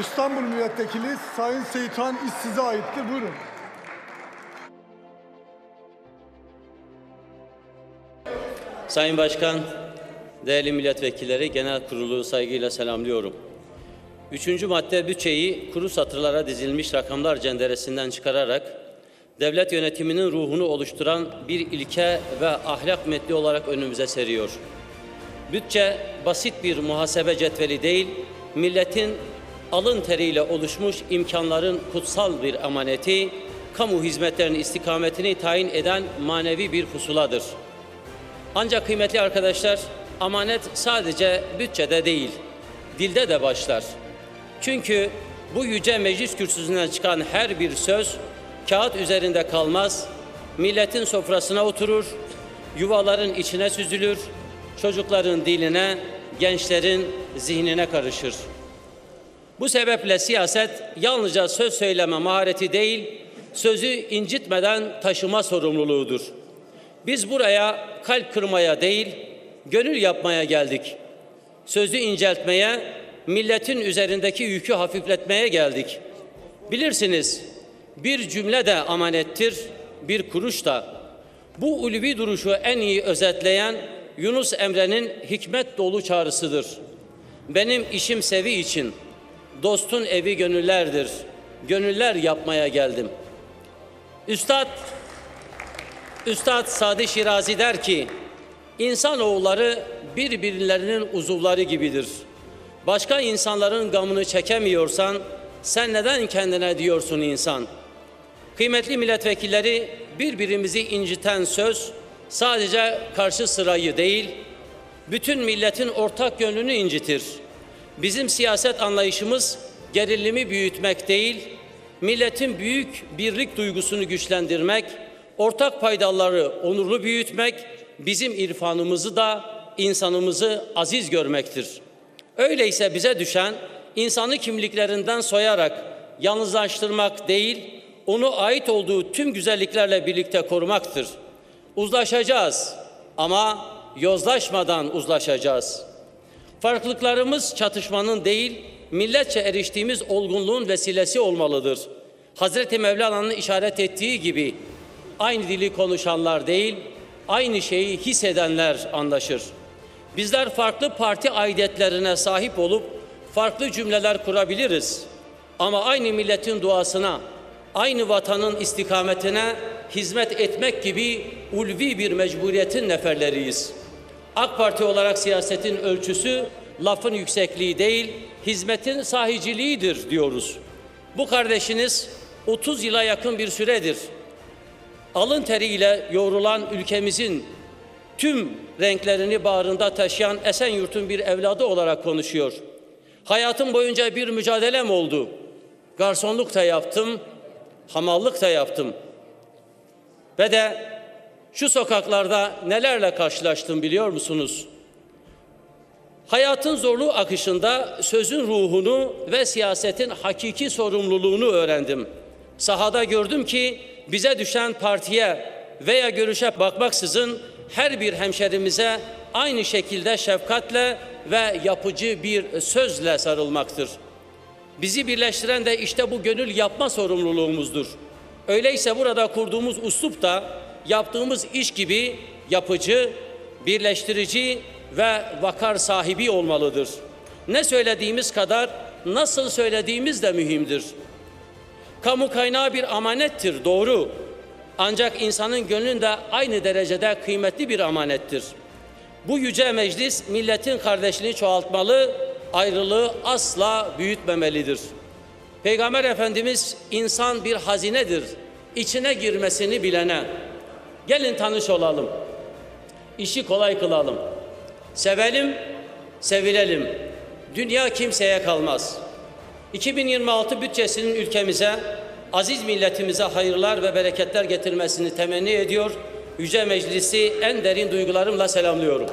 İstanbul Milletvekili Sayın Seyitan İş size aittir. Buyurun. Sayın Başkan, değerli milletvekilleri, genel kurulu saygıyla selamlıyorum. Üçüncü madde bütçeyi kuru satırlara dizilmiş rakamlar cenderesinden çıkararak devlet yönetiminin ruhunu oluşturan bir ilke ve ahlak metni olarak önümüze seriyor. Bütçe basit bir muhasebe cetveli değil, milletin alın teriyle oluşmuş imkanların kutsal bir emaneti, kamu hizmetlerinin istikametini tayin eden manevi bir pusuladır. Ancak kıymetli arkadaşlar, amanet sadece bütçede değil, dilde de başlar. Çünkü bu yüce meclis kürsüsünden çıkan her bir söz kağıt üzerinde kalmaz, milletin sofrasına oturur, yuvaların içine süzülür, çocukların diline, gençlerin zihnine karışır. Bu sebeple siyaset yalnızca söz söyleme mahareti değil, sözü incitmeden taşıma sorumluluğudur. Biz buraya kalp kırmaya değil, gönül yapmaya geldik. Sözü inceltmeye, milletin üzerindeki yükü hafifletmeye geldik. Bilirsiniz, bir cümle de amanettir, bir kuruş da. Bu ulvi duruşu en iyi özetleyen Yunus Emre'nin hikmet dolu çağrısıdır. Benim işim sevi için, dostun evi gönüllerdir. Gönüller yapmaya geldim. Üstad Üstad Sadi Şirazi der ki, insanoğulları birbirlerinin uzuvları gibidir. Başka insanların gamını çekemiyorsan, sen neden kendine diyorsun insan? Kıymetli milletvekilleri, birbirimizi inciten söz, sadece karşı sırayı değil, bütün milletin ortak gönlünü incitir. Bizim siyaset anlayışımız gerilimi büyütmek değil, milletin büyük birlik duygusunu güçlendirmek, ortak paydaları onurlu büyütmek, bizim irfanımızı da insanımızı aziz görmektir. Öyleyse bize düşen insanı kimliklerinden soyarak yalnızlaştırmak değil, onu ait olduğu tüm güzelliklerle birlikte korumaktır. Uzlaşacağız ama yozlaşmadan uzlaşacağız. Farklılıklarımız çatışmanın değil, milletçe eriştiğimiz olgunluğun vesilesi olmalıdır. Hazreti Mevlana'nın işaret ettiği gibi aynı dili konuşanlar değil, aynı şeyi hissedenler anlaşır. Bizler farklı parti aidiyetlerine sahip olup farklı cümleler kurabiliriz. Ama aynı milletin duasına, aynı vatanın istikametine hizmet etmek gibi ulvi bir mecburiyetin neferleriyiz. AK Parti olarak siyasetin ölçüsü lafın yüksekliği değil, hizmetin sahiciliğidir diyoruz. Bu kardeşiniz 30 yıla yakın bir süredir alın teriyle yoğrulan ülkemizin tüm renklerini bağrında taşıyan Esenyurt'un bir evladı olarak konuşuyor. Hayatım boyunca bir mücadelem oldu. Garsonluk da yaptım, hamallık da yaptım. Ve de şu sokaklarda nelerle karşılaştım biliyor musunuz? Hayatın zorlu akışında sözün ruhunu ve siyasetin hakiki sorumluluğunu öğrendim. Sahada gördüm ki bize düşen partiye veya görüşe bakmaksızın her bir hemşerimize aynı şekilde şefkatle ve yapıcı bir sözle sarılmaktır. Bizi birleştiren de işte bu gönül yapma sorumluluğumuzdur. Öyleyse burada kurduğumuz uslup da yaptığımız iş gibi yapıcı, birleştirici ve vakar sahibi olmalıdır. Ne söylediğimiz kadar nasıl söylediğimiz de mühimdir. Kamu kaynağı bir amanettir, doğru. Ancak insanın gönlünde aynı derecede kıymetli bir amanettir. Bu yüce meclis milletin kardeşliğini çoğaltmalı, ayrılığı asla büyütmemelidir. Peygamber Efendimiz insan bir hazinedir. İçine girmesini bilene. Gelin tanış olalım. İşi kolay kılalım. Sevelim, sevilelim. Dünya kimseye kalmaz. 2026 bütçesinin ülkemize, aziz milletimize hayırlar ve bereketler getirmesini temenni ediyor. Yüce Meclisi en derin duygularımla selamlıyorum.